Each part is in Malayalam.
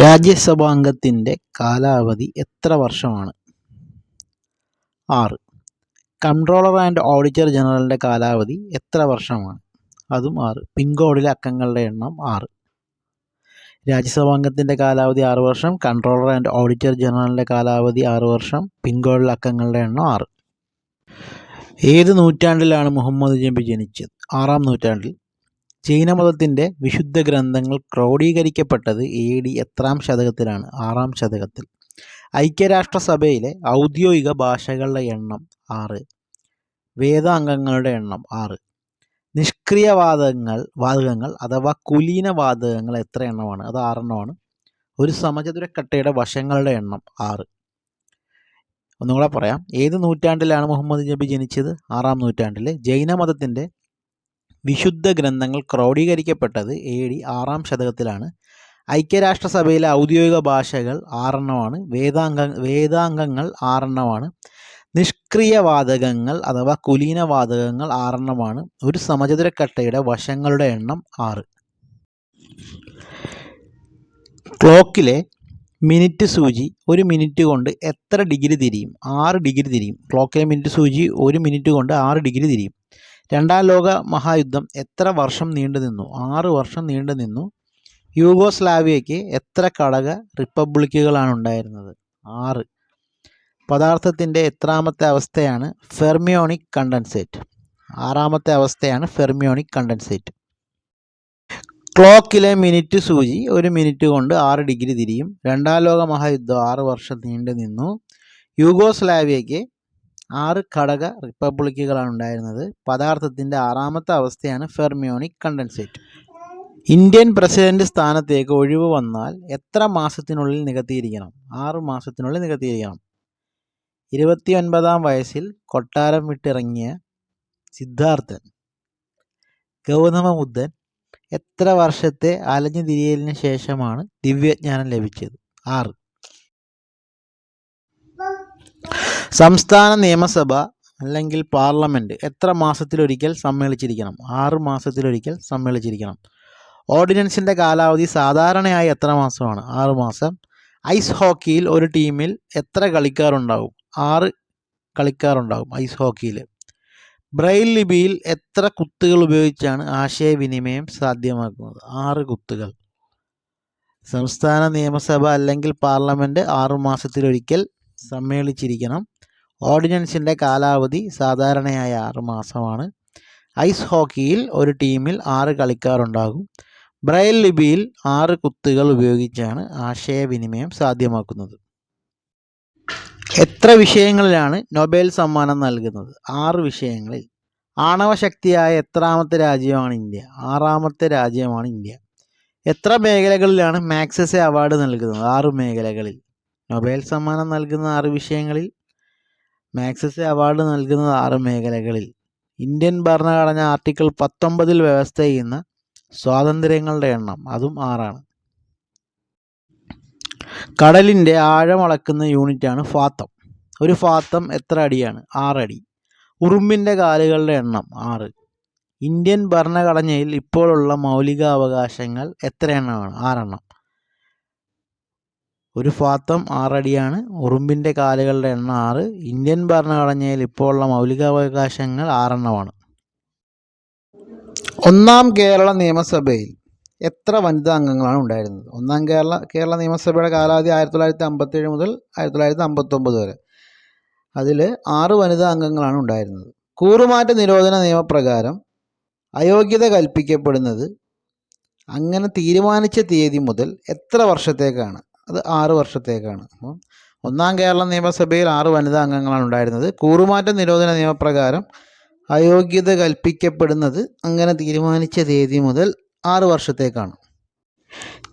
രാജ്യസഭാംഗത്തിന്റെ കാലാവധി എത്ര വർഷമാണ്? ആറ്. കൺട്രോളർ ആൻഡ് ഓഡിറ്റർ ജനറലിന്റെ കാലാവധി എത്ര വർഷമാണ്? അതും ആറ്. പിൻകോഡിലെ അക്കങ്ങളുടെ എണ്ണം ആറ്. രാജ്യസഭാംഗത്തിന്റെ കാലാവധി ആറ് വർഷം കൺട്രോളർ ആൻഡ് ഓഡിറ്റർ ജനറലിന്റെ കാലാവധി ആറ് വർഷം പിൻകോഡിലെ അക്കങ്ങളുടെ എണ്ണം ആറ്. ഏത് നൂറ്റാണ്ടിലാണ് മുഹമ്മദ് ജംബി ജനിച്ചത്? ആറാം നൂറ്റാണ്ടിൽ ജൈനമതത്തിന്റെ വിശുദ്ധ ഗ്രന്ഥങ്ങൾ ക്രോഡീകരിക്കപ്പെട്ടത് എ ഡി എത്രാം ശതകത്തിലാണ് ആറാം ശതകത്തിൽ. ഐക്യരാഷ്ട്രസഭയിലെ ഔദ്യോഗിക ഭാഷകളുടെ എണ്ണം ആറ് വേദാംഗങ്ങളുടെ എണ്ണം ആറ്. നിഷ്ക്രിയവാദങ്ങൾ വാതകങ്ങൾ അഥവാ കുലീന വാതകങ്ങൾ എത്ര എണ്ണമാണ്? അത് ആറെണ്ണമാണ്. ഒരു സമചതുരക്കട്ടയുടെ വശങ്ങളുടെ എണ്ണം ആറ്. ഒന്നുകൂടെ പറയാം. ഏത് നൂറ്റാണ്ടിലാണ് മുഹമ്മദ് നബി ജനിച്ചത്? ആറാം നൂറ്റാണ്ടിൽ ജൈനമതത്തിന്റെ വിശുദ്ധ ഗ്രന്ഥങ്ങൾ ക്രോഡീകരിക്കപ്പെട്ടത് എ ഡി ആറാം ശതകത്തിലാണ്. ഐക്യരാഷ്ട്രസഭയിലെ ഔദ്യോഗിക ഭാഷകൾ ആറെണ്ണമാണ്. വേദാംഗ വേദാംഗങ്ങൾ ആറെണ്ണമാണ്. നിഷ്ക്രിയവാതകങ്ങൾ അഥവാ കുലീനവാതകങ്ങൾ ആറെണ്ണമാണ്. ഒരു സമചതുരക്കട്ടയുടെ വശങ്ങളുടെ എണ്ണം ആറ്. ക്ലോക്കിലെ മിനിറ്റ് സൂചി ഒരു മിനിറ്റ് കൊണ്ട് എത്ര ഡിഗ്രി തിരിയും? ആറ് ഡിഗ്രി തിരിയും. ക്ലോക്കിലെ മിനിറ്റ് സൂചി ഒരു മിനിറ്റ് കൊണ്ട് ആറ് ഡിഗ്രി തിരിയും. രണ്ടാം ലോക മഹായുദ്ധം എത്ര വർഷം നീണ്ടു നിന്നു? ആറ് വർഷം നീണ്ടു നിന്നു. യൂഗോസ്ലാവിയയ്ക്ക് എത്ര ഘടക റിപ്പബ്ലിക്കുകളാണ് ഉണ്ടായിരുന്നത്? ആറ്. പദാർത്ഥത്തിന്റെ എത്രാമത്തെ അവസ്ഥയാണ് ഫെർമിയോണിക് കണ്ടൻസേറ്റ്. ആറാമത്തെ അവസ്ഥയാണ് ഫെർമിയോണിക് കണ്ടൻസേറ്റ്. ക്ലോക്കിലെ മിനിറ്റ് സൂചി ഒരു മിനിറ്റ് കൊണ്ട് ആറ് ഡിഗ്രി തിരിയും. രണ്ടാം ലോക മഹായുദ്ധം ആറ് വർഷം നീണ്ടു നിന്നു. യൂഗോസ്ലാവിയയ്ക്ക് ആറ് ഘടക റിപ്പബ്ലിക്കുകളാണ് ഉണ്ടായിരുന്നത്. പദാർത്ഥത്തിന്റെ ആറാമത്തെ അവസ്ഥയാണ് ഫെർമിയോണിക് കണ്ടൻസേറ്റ്. ഇന്ത്യൻ പ്രസിഡന്റ് സ്ഥാനത്തേക്ക് ഒഴിവ് വന്നാൽ എത്ര മാസത്തിനുള്ളിൽ നികത്തിയിരിക്കണം? ആറ് മാസത്തിനുള്ളിൽ നികത്തിയിരിക്കണം. ഇരുപത്തി ഒൻപതാം വയസ്സിൽ കൊട്ടാരം വിട്ടിറങ്ങിയ സിദ്ധാർത്ഥൻ ഗൗതമബുദ്ധൻ എത്ര വർഷത്തെ അലഞ്ഞു തിരിയലിന് ശേഷമാണ് ദിവ്യജ്ഞാനം ലഭിച്ചത്? ആറ്. സംസ്ഥാന നിയമസഭ അല്ലെങ്കിൽ പാർലമെന്റ് എത്ര മാസത്തിലൊരിക്കൽ സമ്മേളിച്ചിരിക്കണം? ആറ് മാസത്തിലൊരിക്കൽ സമ്മേളിച്ചിരിക്കണം. ഓർഡിനൻസിന്റെ കാലാവധി സാധാരണയായി എത്ര മാസമാണ്? ആറ് മാസം. ഐസ് ഹോക്കിയിൽ ഒരു ടീമിൽ എത്ര കളിക്കാറുണ്ടാവും ആറ് കളിക്കാറുണ്ടാവും ഐസ് ഹോക്കിയിൽ. ബ്രെയിൽ ലിപിയിൽ എത്ര കുത്തുകൾ ഉപയോഗിച്ചാണ് ആശയവിനിമയം സാധ്യമാക്കുന്നത്? ആറ് കുത്തുകൾ. സംസ്ഥാന നിയമസഭ അല്ലെങ്കിൽ പാർലമെന്റ് ആറു മാസത്തിലൊരിക്കൽ സമ്മേളിച്ചിരിക്കണം. ഓർഡിനൻസിന്റെ കാലാവധി സാധാരണയായി ആറ് മാസമാണ്. ഐസ് ഹോക്കിയിൽ ഒരു ടീമിൽ ആറ് കളിക്കാറുണ്ടാകും ബ്രയൽ ലിപിയിൽ ആറ് കുത്തുകൾ ഉപയോഗിച്ചാണ് ആശയവിനിമയം സാധ്യമാക്കുന്നത്. എത്ര വിഷയങ്ങളിലാണ് നൊബേൽ സമ്മാനം നൽകുന്നത്? ആറ് വിഷയങ്ങളിൽ. ആണവശക്തിയായ എത്രാമത്തെ രാജ്യമാണ് ഇന്ത്യ. ആറാമത്തെ രാജ്യമാണ് ഇന്ത്യ. എത്ര മേഖലകളിലാണ് മാക്സസെ അവാർഡ് നൽകുന്നത്? ആറ് മേഖലകളിൽ. നൊബേൽ സമ്മാനം നൽകുന്ന ആറ് വിഷയങ്ങളിൽ മാക്സസെ അവാർഡ് നൽകുന്നത് ആറ് മേഖലകളിൽ. ഇന്ത്യൻ ഭരണഘടന ആർട്ടിക്കിൾ പത്തൊമ്പതിൽ വ്യവസ്ഥ ചെയ്യുന്ന സ്വാതന്ത്ര്യങ്ങളുടെ എണ്ണം അതും ആറാണ്. കടലിന്റെ ആഴം അളക്കുന്ന യൂണിറ്റാണ് ഫാത്തം. ഒരു ഫാത്തം എത്ര അടിയാണ്? ആറടി ഉറുമ്പിന്റെ കാലുകളുടെ എണ്ണം ആറ്. ഇന്ത്യൻ ഭരണഘടനയിൽ ഇപ്പോഴുള്ള മൗലികാവകാശങ്ങൾ എത്ര എണ്ണമാണ്? ആറെണ്ണം. ഒരു ഫാത്തം ആറടിയാണ്. ഉറുമ്പിന്റെ കാലുകളുടെ എണ്ണം ആറ്. ഇന്ത്യൻ ഭരണഘടനയിൽ ഇപ്പോഴുള്ള മൗലികാവകാശങ്ങൾ ആറെണ്ണമാണ്. ഒന്നാം കേരള നിയമസഭയിൽ എത്ര വനിതാ അംഗങ്ങളാണ് ഉണ്ടായിരുന്നത്? ഒന്നാം കേരള കേരള നിയമസഭയുടെ കാലാവധി ആയിരത്തി തൊള്ളായിരത്തി അമ്പത്തേഴ് മുതൽ ആയിരത്തി തൊള്ളായിരത്തി അമ്പത്തൊമ്പത് വരെ. അതിൽ ആറ് വനിതാ അംഗങ്ങളാണ് ഉണ്ടായിരുന്നത്. കൂറുമാറ്റ നിരോധന നിയമപ്രകാരം അയോഗ്യത കൽപ്പിക്കപ്പെടുന്നത് അങ്ങനെ തീരുമാനിച്ച തീയതി മുതൽ എത്ര വർഷത്തേക്കാണ്? അത് ആറ് വർഷത്തേക്കാണ്. അപ്പം ഒന്നാം കേരള നിയമസഭയിൽ ആറ് വനിതാ അംഗങ്ങളാണ് ഉണ്ടായിരുന്നത്. കൂറുമാറ്റ നിരോധന നിയമപ്രകാരം അയോഗ്യത കൽപ്പിക്കപ്പെടുന്നത് അങ്ങനെ തീരുമാനിച്ച തീയതി മുതൽ ആറ് വർഷത്തേക്കാണ്.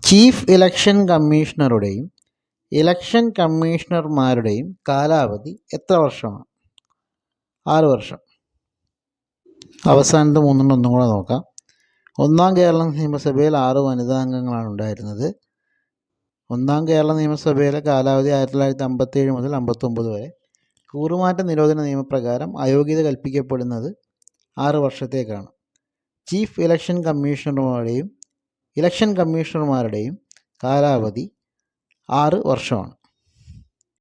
ചീഫ് ഇലക്ഷൻ കമ്മീഷണറുടെയും ഇലക്ഷൻ കമ്മീഷണർമാരുടെയും കാലാവധി എത്ര വർഷമാണ്? ആറ് വർഷം. അവസാനത്തെ മൂന്നെണ്ണം ഒന്നും കൂടെ നോക്കാം. ഒന്നാം കേരള നിയമസഭയിൽ ആറ് വനിതാ അംഗങ്ങളാണ് ഉണ്ടായിരുന്നത്. ഒന്നാം കേരള നിയമസഭയിലെ കാലാവധി ആയിരത്തി തൊള്ളായിരത്തി അമ്പത്തേഴ് മുതൽ അമ്പത്തൊമ്പത് വരെ. കൂറുമാറ്റ നിരോധന നിയമപ്രകാരം അയോഗ്യത കൽപ്പിക്കപ്പെടുന്നത് ആറ് വർഷത്തേക്കാണ്. ചീഫ് ഇലക്ഷൻ കമ്മീഷണർമാരുടെയും ഇലക്ഷൻ കമ്മീഷണർമാരുടെയും കാലാവധി ആറ് വർഷമാണ്.